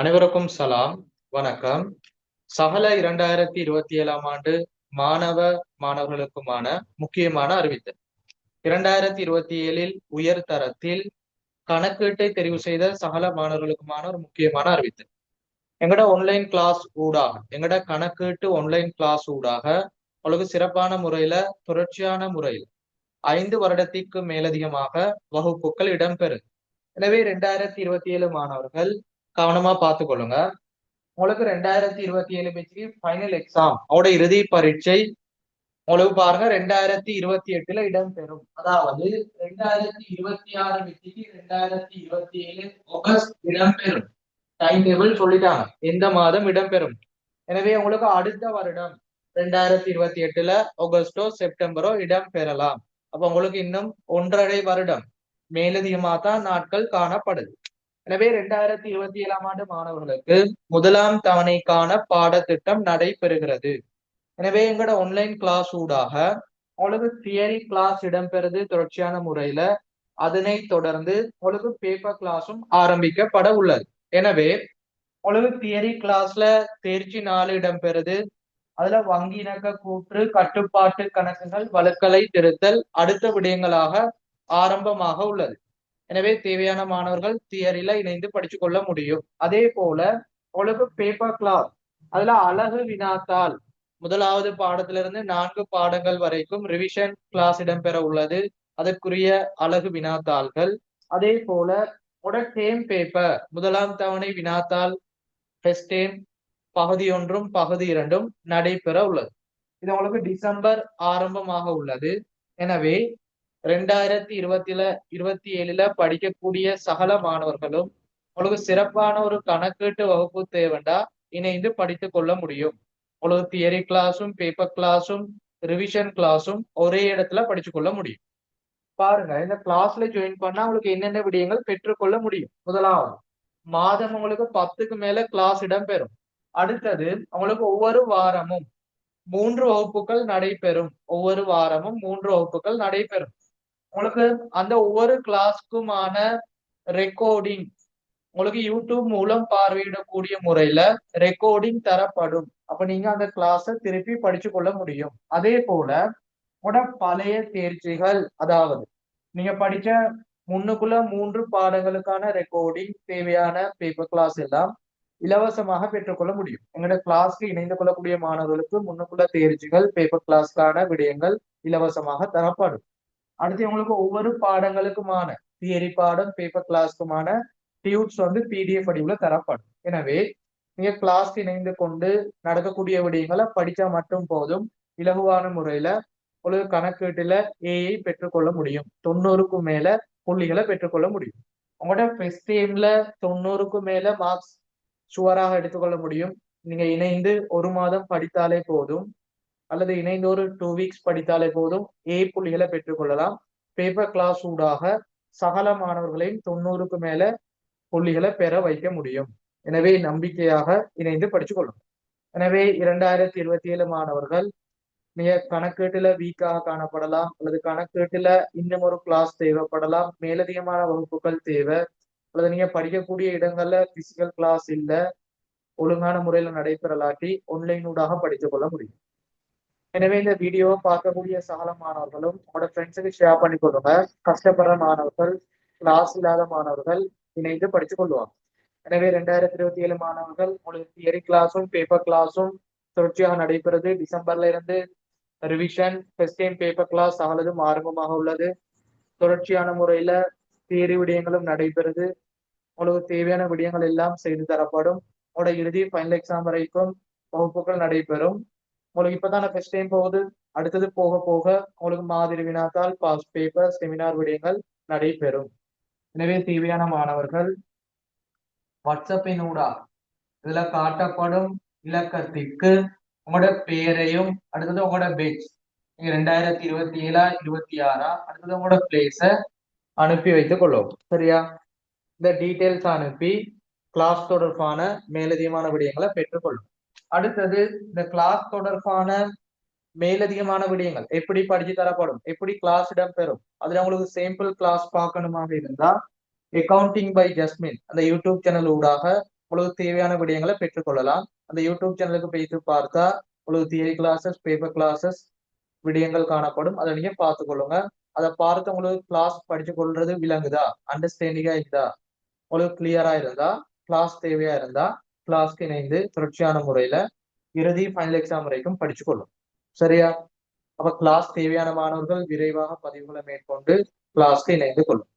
அனைவருக்கும் சலாம் வணக்கம். சகல இரண்டாயிரத்தி இருபத்தி ஏழாம் ஆண்டு மாணவ மாணவர்களுக்குமான முக்கியமான அறிவித்தல். இரண்டாயிரத்தி இருபத்தி ஏழில் உயர் தரத்தில் கணக்கீட்டை தெரிவு செய்த சகல மாணவர்களுக்குமான ஒரு முக்கியமான அறிவித்தல். எங்கட ஆன்லைன் கிளாஸ் ஊடாக எங்கட கணக்கீட்டு ஆன்லைன் கிளாஸ் ஊடாக அவ்வளவு சிறப்பான முறையில தொடர்ச்சியான முறையில் ஐந்து வருடத்திற்கு மேலதிகமாக வகுப்புகள் இடம்பெறும் எனவே ரெண்டாயிரத்தி இருபத்தி ஏழு மாணவர்கள் கவனமா பார்த்துக்கொள்ளுங்க. உங்களுக்கு ரெண்டாயிரத்தி இருபத்தி ஏழு பேச்சுக்கு ஃபைனல் எக்ஸாம் அவட இறுதி பரீட்சை. உங்களுக்கு பாருங்க ரெண்டாயிரத்தி இருபத்தி எட்டுல இடம்பெறும் அதாவது ரெண்டாயிரத்தி இருபத்தி ஆறு பேச்சுக்கு ரெண்டாயிரத்தி இருபத்தி ஏழு ஆகஸ்ட் இடம்பெறும் டைம் டேபிள் சொல்லிட்டாங்க. எந்த மாதம் இடம்பெறும் எனவே உங்களுக்கு அடுத்த வருடம் ரெண்டாயிரத்தி இருபத்தி எட்டுல ஆகஸ்டோ செப்டம்பரோ இடம்பெறலாம் அப்ப உங்களுக்கு இன்னும் ஒன்றரை வருடம். மேலதிகமாக தான் நாட்கள் காணப்படுது. எனவே ரெண்டாயிரத்தி இருபத்தி ஏழாம் ஆண்டு மாணவர்களுக்கு முதலாம் தவணைக்கான பாடத்திட்டம் நடைபெறுகிறது. எனவே எங்களோட ஆன்லைன் கிளாஸ் ஊடாக உங்களுக்கு தியரி கிளாஸ் இடம்பெறுது தொடர்ச்சியான முறையில. அதனை தொடர்ந்து உங்களுக்கு பேப்பர் கிளாஸும் ஆரம்பிக்கப்பட உள்ளது. எனவே உங்களுக்கு தியரி கிளாஸ்ல தேர்ச்சி நாலு இடம்பெறுது. அதுல வங்கி இணக்க கூற்று கட்டுப்பாட்டு கணக்குகள் வழுக்களை திருத்தல் அடுத்த விடயங்களாக ஆரம்பமாக உள்ளது. எனவே தேவையான மாணவர்கள் தியரியில இணைந்து படிச்சு கொள்ள முடியும். அதே போல உங்களுக்கு பேப்பர் கிளாஸ் அதுல அழகு வினாத்தால் முதலாவது பாடத்திலிருந்து நான்கு பாடங்கள் வரைக்கும் ரிவிஷன் கிளாஸ் இடம்பெற உள்ளது. அதற்குரிய அழகு வினாத்தாள்கள். அதே போல உட டேம் பேப்பர் முதலாம் தவணை வினாத்தாள் டேம் பகுதி ஒன்றும் பகுதி இரண்டும் நடைபெற உள்ளது. இது உங்களுக்கு டிசம்பர் ஆரம்பமாக உள்ளது. எனவே ரெண்டாயிரத்தி இருபத்தில இருபத்தி ஏழுல படிக்கக்கூடிய சகல மாணவர்களும் உங்களுக்கு சிறப்பான ஒரு கணக்கீட்டு வகுப்பு தேவைண்டா இணைந்து படித்து கொள்ள முடியும். உங்களுக்கு தியரி கிளாஸும் பேப்பர் கிளாஸும் ரிவிஷன் கிளாஸும் ஒரே இடத்துல படிச்சு கொள்ள முடியும். பாருங்க இந்த கிளாஸ்ல ஜாயின் பண்ணா உங்களுக்கு என்னென்ன விடயங்கள் பெற்றுக்கொள்ள முடியும்? முதலாவது மாதம் உங்களுக்கு பத்துக்கு மேல கிளாஸ் இடம்பெறும் அடுத்தது உங்களுக்கு ஒவ்வொரு வாரமும் மூன்று வகுப்புகள் நடைபெறும். ஒவ்வொரு வாரமும் மூன்று வகுப்புகள் நடைபெறும். உங்களுக்கு அந்த ஒவ்வொரு கிளாஸ்க்குமான ரெக்கார்டிங் உங்களுக்கு யூடியூப் மூலம் பார்வையிடக்கூடிய முறையில ரெக்கார்டிங் தரப்படும். அப்ப நீங்க அந்த கிளாஸை திருப்பி படிச்சு கொள்ள முடியும். அதே போல உங்களோட பழைய தேர்ச்சிகள் அதாவது நீங்க படிச்ச முன்னுக்குள்ள மூன்று பாடங்களுக்கான ரெக்கார்டிங் தேவையான பேப்பர் கிளாஸ் எல்லாம் இலவசமாக பெற்றுக்கொள்ள முடியும். எங்களோட கிளாஸ்க்கு இணைந்து கொள்ளக்கூடிய மாணவர்களுக்கு முன்னுக்குள்ள தேர்ச்சிகள் பேப்பர் கிளாஸ்க்கான விடயங்கள் இலவசமாக தரப்படும். அடுத்து உங்களுக்கு ஒவ்வொரு பாடங்களுக்குமான தியரி பாடம் பேப்பர் கிளாஸ்க்குமான டியூட்ஸ் வந்து பிடிஎஃப் வடிவில் தரப்படும். எனவே நீங்க கிளாஸ் இணைந்து கொண்டு நடக்கக்கூடிய விடயங்களை படிச்சா மட்டும் போதும் இலகுவான முறையில உங்களுக்கு கணக்கீட்டுல ஏஐ பெற்றுக்கொள்ள முடியும். தொண்ணூறுக்கும் மேல புள்ளிகளை பெற்றுக்கொள்ள முடியும். உங்களோட ஃபெஸ்ட் டைம்ல தொண்ணூறுக்கும் மேல மார்க்ஸ் சுவராக எடுத்துக்கொள்ள முடியும். நீங்க இணைந்து ஒரு மாதம் படித்தாலே போதும். அல்லது இணைந்து ஒரு டூ வீக்ஸ் படித்தாலே போதும். ஏ புள்ளிகளை பெற்றுக்கொள்ளலாம். பேப்பர் கிளாஸ் ஊடாக சகல மாணவர்களையும் தொண்ணூறுக்கு மேல புள்ளிகளை பெற வைக்க முடியும். எனவே நம்பிக்கையாக இணைந்து படிச்சுக்கொள்ளும். எனவே இரண்டாயிரத்தி இருபத்தி ஏழு மாணவர்கள் மிக கணக்கீட்டுல வீக்காக காணப்படலாம். அல்லது கணக்கீட்டுல இன்னும் ஒரு கிளாஸ் தேவைப்படலாம். மேலதிகமான வகுப்புகள் தேவை. அல்லது நீங்க படிக்கக்கூடிய இடங்கள்ல பிசிக்கல் கிளாஸ் இல்லை ஒழுங்கான முறையில நடைபெறலாட்டி ஆன்லைன் ஊடாக படித்துக் கொள்ள முடியும். எனவே இந்த வீடியோவை பார்க்கக்கூடிய சகல மாணவர்களும் உங்களோட ஃப்ரெண்ட்ஸுக்கு ஷேர் பண்ணி கொடுங்க. கஷ்டப்படுற மாணவர்கள் கிளாஸ் இல்லாத மாணவர்கள் இணைந்து படிச்சு கொள்வாங்க. எனவே ரெண்டாயிரத்தி இருபத்தி ஏழு மாணவர்கள் உங்களுக்கு தியரி கிளாஸும் பேப்பர் கிளாஸும் தொடர்ச்சியாக நடைபெறுது. டிசம்பர்ல இருந்து revision first time paper class ஆனதும் ஆரம்பமாக உள்ளது. தொடர்ச்சியான முறையில தியரி விடயங்களும் நடைபெறுது. உங்களுக்கு தேவையான விடயங்கள் எல்லாம் செய்து தரப்படும். உங்களோட இறுதி ஃபைனல் எக்ஸாம் வரைக்கும் வகுப்புகள் நடைபெறும். உங்களுக்கு இப்பதானே ஃபர்ஸ்ட் டைம் போகுது. அடுத்தது போக போக உங்களுக்கு மாதிரி வினாத்தால் பாஸ் பேப்பர் செமினார் விடயங்கள் நடைபெறும். எனவே தேவையான மாணவர்கள் வாட்ஸ்அப்பின் ஊடா இதுல காட்டப்படும் இலக்கத்திற்கு உங்களோட பெயரையும் அடுத்தது உங்களோட பெட்ச் நீங்க ரெண்டாயிரத்தி இருபத்தி ஏழா இருபத்தி ஆறா அடுத்தது உங்களோட பிளேஸ அனுப்பி வைத்துக் கொள்ளும் சரியா? இந்த டீட்டெயில்ஸ் அனுப்பி கிளாஸ் தொடர்பான மேலதிகமான விடயங்களை பெற்றுக்கொள்ளும் அடுத்தது இந்த கிளாஸ் தொடர்பான மேலதிகமான விடயங்கள் எப்படி படிச்சு தரப்படும் எப்படி கிளாஸ் இடம்பெறும் அதுல உங்களுக்கு சேம்பிள் கிளாஸ் பார்க்கணுமாக இருந்தா அக்கவுண்டிங் பை ஜஸ்மின் அந்த யூடியூப் சேனல் ஊடாக உங்களுக்கு தேவையான விடயங்களை பெற்றுக்கொள்ளலாம் அந்த யூடியூப் சேனலுக்கு போயிட்டு பார்த்தா உங்களுக்கு தியரி கிளாஸஸ் பேப்பர் கிளாஸஸ் விடயங்கள் காணப்படும். அதை நீங்க பார்த்துக்கொள்ளுங்க அதை பார்த்து உங்களுக்கு கிளாஸ் படிச்சு கொள்றது விளங்குதா அண்டர்ஸ்டாண்டிங்கா இருக்குதா உங்களுக்கு கிளியரா இருந்தா கிளாஸ் தேவையா இருந்தா கிளாஸ்க்கு இணைந்து தொடர்ச்சியான முறையில இறுதி ஃபைனல் எக்ஸாம் வரைக்கும் படிச்சு கொள்ளும் சரியா? அப்ப கிளாஸ் தேவையான மாணவர்கள் விரைவாக பதிவுகளை மேற்கொண்டு கிளாஸ்க்கு இணைந்து கொள்ளும்.